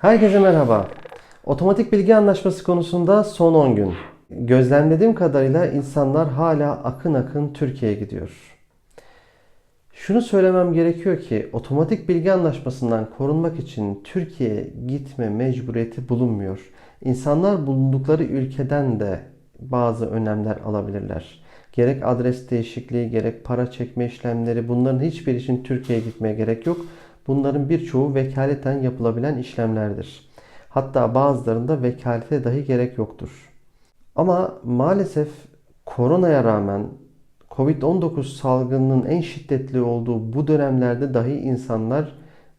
Herkese merhaba. Otomatik bilgi anlaşması konusunda son 10 gün. Gözlemlediğim kadarıyla insanlar hala akın akın Türkiye'ye gidiyor. Şunu söylemem gerekiyor ki otomatik bilgi anlaşmasından korunmak için Türkiye'ye gitme mecburiyeti bulunmuyor. İnsanlar bulundukları ülkeden de bazı önlemler alabilirler. Gerek adres değişikliği, gerek para çekme işlemleri bunların hiçbir için Türkiye'ye gitmeye gerek yok. Bunların birçoğu vekaleten yapılabilen işlemlerdir. Hatta bazılarında vekalete dahi gerek yoktur. Ama maalesef koronaya rağmen Covid-19 salgınının en şiddetli olduğu bu dönemlerde dahi insanlar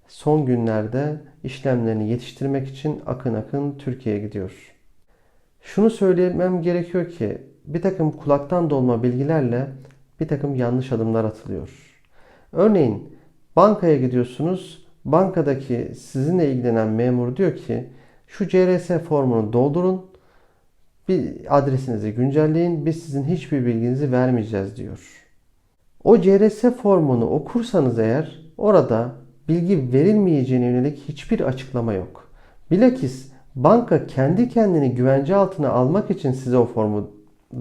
son günlerde işlemlerini yetiştirmek için akın akın Türkiye'ye gidiyor. Şunu söylemem gerekiyor ki bir takım kulaktan dolma bilgilerle bir takım yanlış adımlar atılıyor. Örneğin bankaya gidiyorsunuz. Bankadaki sizinle ilgilenen memur diyor ki şu CRS formunu doldurun. Bir adresinizi güncelleyin. Biz sizin hiçbir bilginizi vermeyeceğiz diyor. O CRS formunu okursanız eğer orada bilgi verilmeyeceğine yönelik hiçbir açıklama yok. Bilakis banka kendi kendini güvence altına almak için size o formu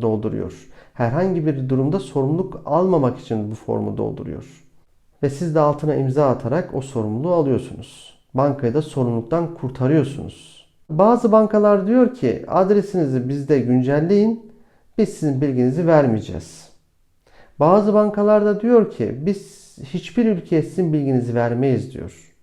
dolduruyor. Herhangi bir durumda sorumluluk almamak için bu formu dolduruyor. Ve siz de altına imza atarak o sorumluluğu alıyorsunuz. Bankayı da sorumluluktan kurtarıyorsunuz. Bazı bankalar diyor ki adresinizi bizde güncelleyin. Biz sizin bilginizi vermeyeceğiz. Bazı bankalar da diyor ki biz hiçbir ülkeye sizin bilginizi vermeyiz diyor.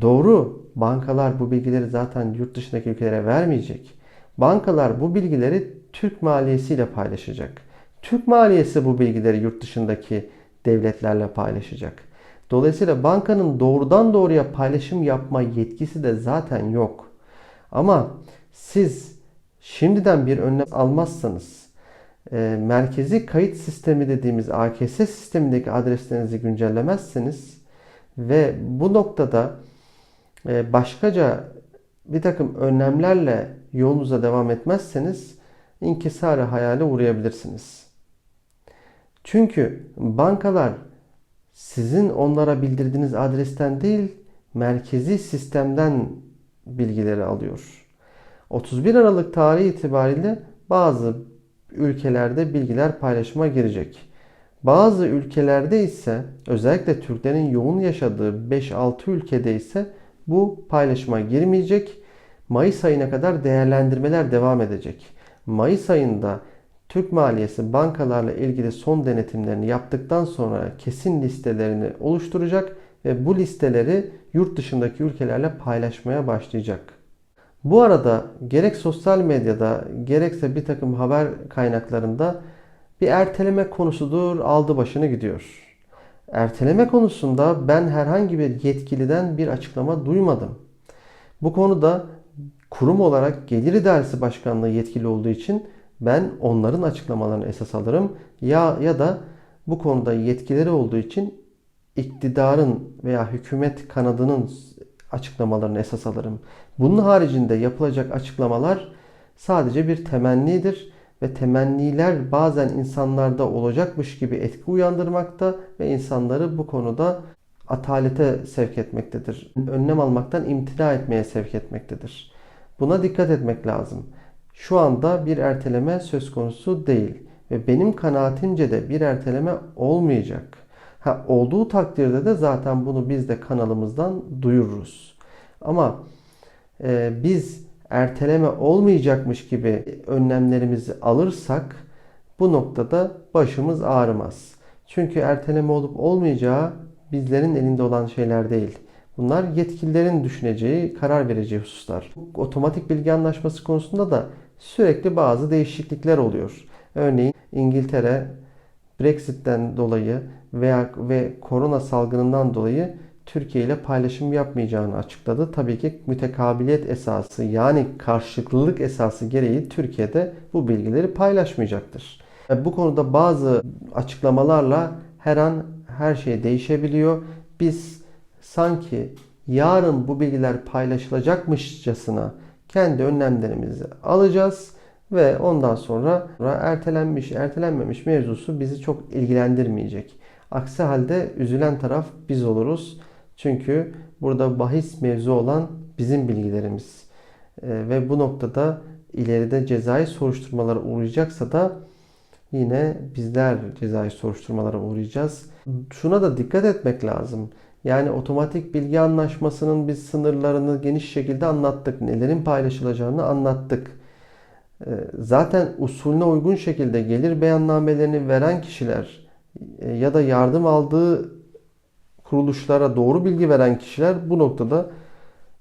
Doğru. Bankalar bu bilgileri zaten yurt dışındaki ülkelere vermeyecek. Bankalar bu bilgileri Türk maliyesiyle paylaşacak. Türk maliyesi bu bilgileri yurt dışındaki devletlerle paylaşacak. Dolayısıyla bankanın doğrudan doğruya paylaşım yapma yetkisi de zaten yok. Ama siz şimdiden bir önlem almazsanız e, merkezi kayıt sistemi dediğimiz AKS sistemindeki adreslerinizi güncellemezseniz ve bu noktada e, başkaca bir takım önlemlerle yolunuza devam etmezseniz inkisarı hayale uğrayabilirsiniz. Çünkü bankalar sizin onlara bildirdiğiniz adresten değil merkezi sistemden bilgileri alıyor. 31 Aralık tarihi itibariyle bazı ülkelerde bilgiler paylaşıma girecek. Bazı ülkelerde ise özellikle Türklerin yoğun yaşadığı 5-6 ülkede ise bu paylaşıma girmeyecek. Mayıs ayına kadar değerlendirmeler devam edecek. Mayıs ayında Türk Maliyesi bankalarla ilgili son denetimlerini yaptıktan sonra kesin listelerini oluşturacak ve bu listeleri yurt dışındaki ülkelerle paylaşmaya başlayacak. Bu arada gerek sosyal medyada gerekse bir takım haber kaynaklarında bir erteleme konusudur aldı başını gidiyor. Erteleme konusunda ben herhangi bir yetkiliden bir açıklama duymadım. Bu konuda kurum olarak Gelir İdaresi Başkanlığı yetkili olduğu için ben onların açıklamalarını esas alırım. Ya ya da bu konuda yetkileri olduğu için iktidarın veya hükümet kanadının açıklamalarını esas alırım. Bunun haricinde yapılacak açıklamalar sadece bir temennidir ve temenniler bazen insanlarda olacakmış gibi etki uyandırmakta ve insanları bu konuda atalete sevk etmektedir. Önlem almaktan imtina etmeye sevk etmektedir. Buna dikkat etmek lazım. Şu anda bir erteleme söz konusu değil ve benim kanaatimce de bir erteleme olmayacak. Ha, olduğu takdirde de zaten bunu biz de kanalımızdan duyururuz. Ama e, biz erteleme olmayacakmış gibi önlemlerimizi alırsak bu noktada başımız ağrımaz. Çünkü erteleme olup olmayacağı bizlerin elinde olan şeyler değil. Bunlar yetkililerin düşüneceği, karar vereceği hususlar. Otomatik bilgi anlaşması konusunda da sürekli bazı değişiklikler oluyor. Örneğin İngiltere Brexit'ten dolayı veya ve korona salgınından dolayı Türkiye ile paylaşım yapmayacağını açıkladı. Tabii ki mütekabiliyet esası yani karşılıklılık esası gereği Türkiye'de bu bilgileri paylaşmayacaktır. Bu konuda bazı açıklamalarla her an her şey değişebiliyor. Biz sanki yarın bu bilgiler paylaşılacakmışçasına kendi önlemlerimizi alacağız ve ondan sonra ertelenmiş, ertelenmemiş mevzusu bizi çok ilgilendirmeyecek. Aksi halde üzülen taraf biz oluruz. Çünkü burada bahis mevzu olan bizim bilgilerimiz. E, ve bu noktada ileride cezai soruşturmalara uğrayacaksa da yine bizler cezai soruşturmalara uğrayacağız. Şuna da dikkat etmek lazım. Yani otomatik bilgi anlaşmasının biz sınırlarını geniş şekilde anlattık. Nelerin paylaşılacağını anlattık. Ee, Zaten usulüne uygun şekilde gelir beyannamelerini veren kişiler e, ya da yardım aldığı kuruluşlara doğru bilgi veren kişiler bu noktada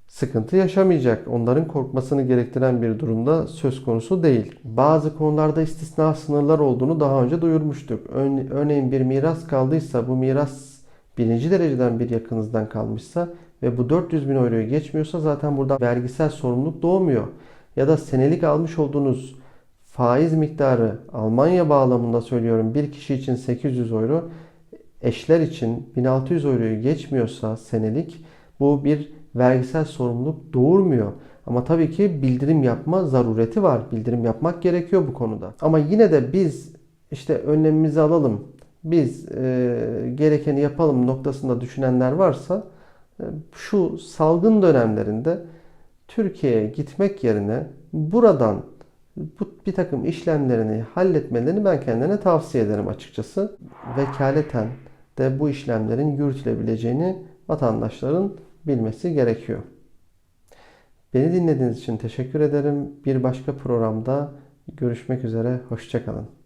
sıkıntı yaşamayacak. Onların korkmasını gerektiren bir durumda söz konusu değil. Bazı konularda istisna sınırlar olduğunu daha önce duyurmuştuk. Ör- Örneğin bir miras kaldıysa bu miras birinci dereceden bir yakınızdan kalmışsa ve bu 400 bin euroyu geçmiyorsa zaten burada vergisel sorumluluk doğmuyor. Ya da senelik almış olduğunuz faiz miktarı Almanya bağlamında söylüyorum bir kişi için 800 euro eşler için 1600 euroyu geçmiyorsa senelik bu bir vergisel sorumluluk doğurmuyor. Ama tabii ki bildirim yapma zarureti var. Bildirim yapmak gerekiyor bu konuda. Ama yine de biz işte önlemimizi alalım. Biz e, gerekeni yapalım noktasında düşünenler varsa e, şu salgın dönemlerinde Türkiye'ye gitmek yerine buradan bu bir takım işlemlerini halletmelerini ben kendilerine tavsiye ederim açıkçası. Vekaleten de bu işlemlerin yürütülebileceğini vatandaşların bilmesi gerekiyor. Beni dinlediğiniz için teşekkür ederim. Bir başka programda görüşmek üzere. Hoşçakalın.